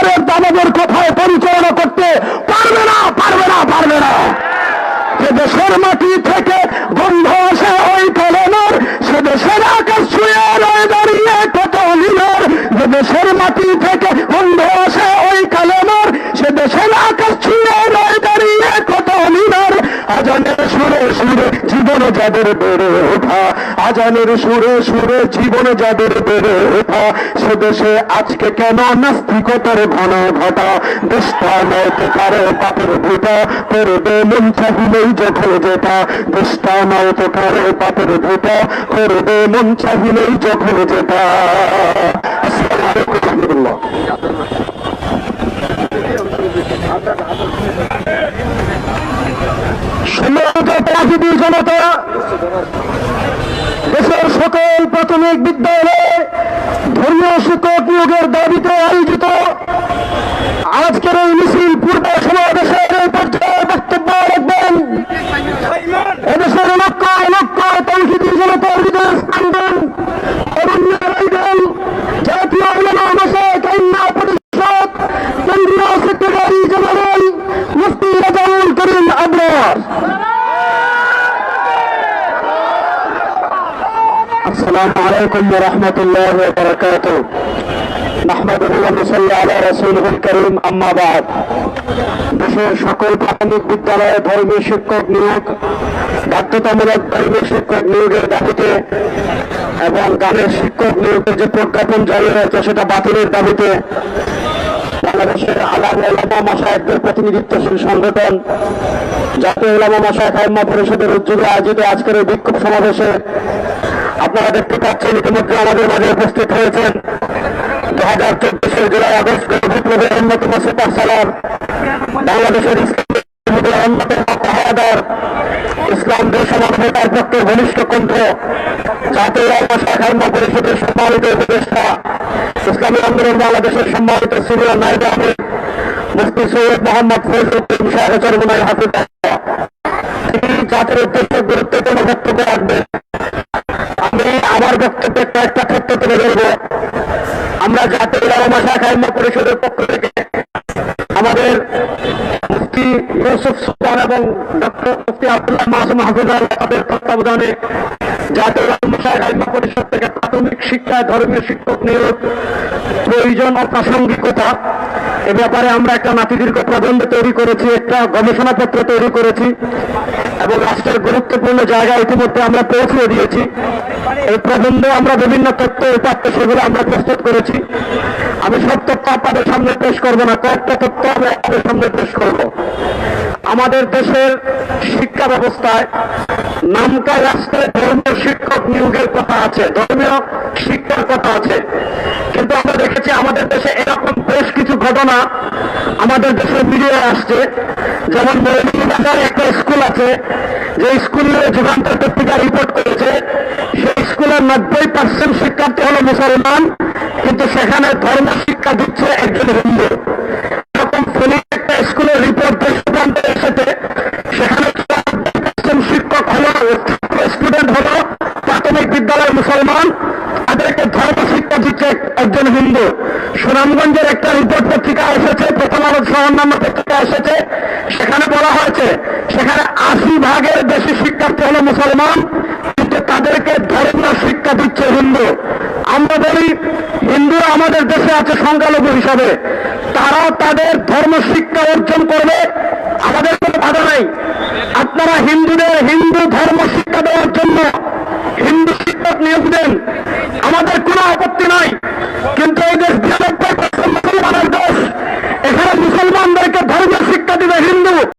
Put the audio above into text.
পরিবারের দাদাদের কথায় পরিচালনা করতে পারবে না পারবে না পারবে না। দেশের মাটি থেকে গন্ধ আসে ওই কলমের, সে দেশের আকাশ ছুঁয়ে রয়ে দাঁড়িয়ে কত অলিমের যে দেশের মাটি থেকে গন্ধ আসে ওই কালেমার, সে দেশের আকাশ ছুঁয়ে রয়ে দাঁড়িয়ে কত অলিমের আজানের সুরে সুরে জীবনে যাদের বেড়ে ওঠা, আজানের সুরে সুরে জীবনে যাদের বেড়ে ওঠা, সে দেশে আজকে কেন নাস্তিকতার ঘন ঘটা? দেশটা নয় কারও পাপের ভূতা, করবে মন চাহিলেই যেটা দেশটা নয় কারও পাপের ভূতা, করবে মন চাহিলেই যেটা দেশের সকল প্রাথমিক বিদ্যালয়ে ধর্মীয় শিক্ষক নিয়োগের দাবিতে আয়োজিত আজকের এই মিছিল পূর্ব সমাবেশের السلام عليكم ورحمة الله وبركاته نحمده ونصلي على رسوله الكريم أما بعد দেশের সকল প্রাথমিক বিদ্যালয়ে ধর্মীয় শিক্ষক নিয়োগ বাধ্যতামূলক ধর্মীয় শিক্ষক নিয়োগের দাবিতে এবং গানের শিক্ষক নিয়োগের যে প্রজ্ঞাপন জারি হয়েছে সেটা বাতিলের দাবিতে বাংলাদেশের আলাম ওলামা মাসায়কদের প্রতিনিধিত্বশীল সংগঠন জাতীয় ওলামা মাসায়ক আইম্মা পরিষদের উদ্যোগে আয়োজিত আজকের এই বিক্ষোভ সমাবেশে আপনারা দেখতে পাচ্ছেন ইতিমধ্যে আমাদের মাঝে উপস্থিত হয়েছেন। দু হাজার চব্বিশের জুলাই আগস্ট বিপ্লবের অন্যতম সুপার সালার বাংলাদেশের ইসলামের অন্যতম পাহাদার ইসলাম দেশ মানবতার পক্ষে ঘনিষ্ঠ কণ্ঠ, জাতীয় শাখার পরিষদের সম্মানিত উপদেষ্টা, ইসলামী আন্দোলন বাংলাদেশের সম্মানিত সিনিয়র নাইব আমির, মুফতি সৈয়দ মোহাম্মদ ফৈজুদ্দিন শাহ চরমনাই হাফিজ। জাতির উদ্দেশ্যে কয়েকটা ক্ষেত্র তুলে ধরবো আমরা জাতীয় পরিষদের পক্ষ থেকে আমাদের মুফতি ইউসুফ সুলতান এবং ডক্টর মুফতি আব্দুল্লাহ মাসুম হাফিজার তাদের তত্ত্বাবধানে জাতীয় পরিষদ থেকে প্রাথমিক শিক্ষায় ধর্মীয় শিক্ষক নিয়োগ, প্রয়োজন ও প্রাসঙ্গিকতা এ ব্যাপারে আমরা একটা নাতিদীর্ঘ প্রবন্ধ তৈরি করেছি, একটা গবেষণাপত্র তৈরি করেছি। এবং রাষ্ট্রের গুরুত্বপূর্ণ জায়গায় ইতিমধ্যে আমরা পৌঁছে দিয়েছি। এই প্রবন্ধে আমরা বিভিন্ন তথ্য উপাত্ত সেগুলো আমরা প্রস্তুত করেছি। আমি সব তথ্য আপনাদের সামনে পেশ করব না, কয়েকটা তথ্য আমি আপনাদের সামনে পেশ করব। আমাদের দেশের শিক্ষা ব্যবস্থায় নামকা রাষ্ট্রে ধর্মীয় শিক্ষক নিয়োগের কথা আছে, ধর্মীয় শিক্ষার কথা আছে। দেখেছি, আমাদের দেশে এরকম বেশ কিছু ঘটনা আমাদের দেশের মিডিয়ায় আসছে। যেমন একটা স্কুল আছে, যে স্কুলের যুগান্তর পত্রিকা রিপোর্ট করেছে। সেই স্কুলের নব্বই পার্সেন্ট শিক্ষার্থী হলো মুসলমান, কিন্তু সেখানে ধর্ম শিক্ষা দিচ্ছে একজন হিন্দু। এরকম ফেনীর একটা স্কুলের রিপোর্ট দেশ যুগান্তর এসেছে সেখানে শিক্ষক হলো স্টুডেন্ট হলো, প্রাথমিক বিদ্যালয়ের মুসলমান। তাদেরকে ধর্ম শিক্ষা দিচ্ছে একজন হিন্দু, সুনামগঞ্জের একটা রিপোর্ট পত্রিকা এসেছে, প্রথম আলো সহ অন্যান্য পত্রিকা এসেছে, সেখানে বলা হয়েছে, সেখানে আশি ভাগের বেশি শিক্ষার্থী হলো মুসলমান, কিন্তু তাদেরকে ধর্ম শিক্ষা দিচ্ছে হিন্দু। আমরা বলি, হিন্দুরা আমাদের দেশে আছে সংখ্যালঘু হিসাবে। তারাও তাদের ধর্ম শিক্ষা অর্জন করবে, আমাদের কোনো বাধা নাই। আপনারা হিন্দুদের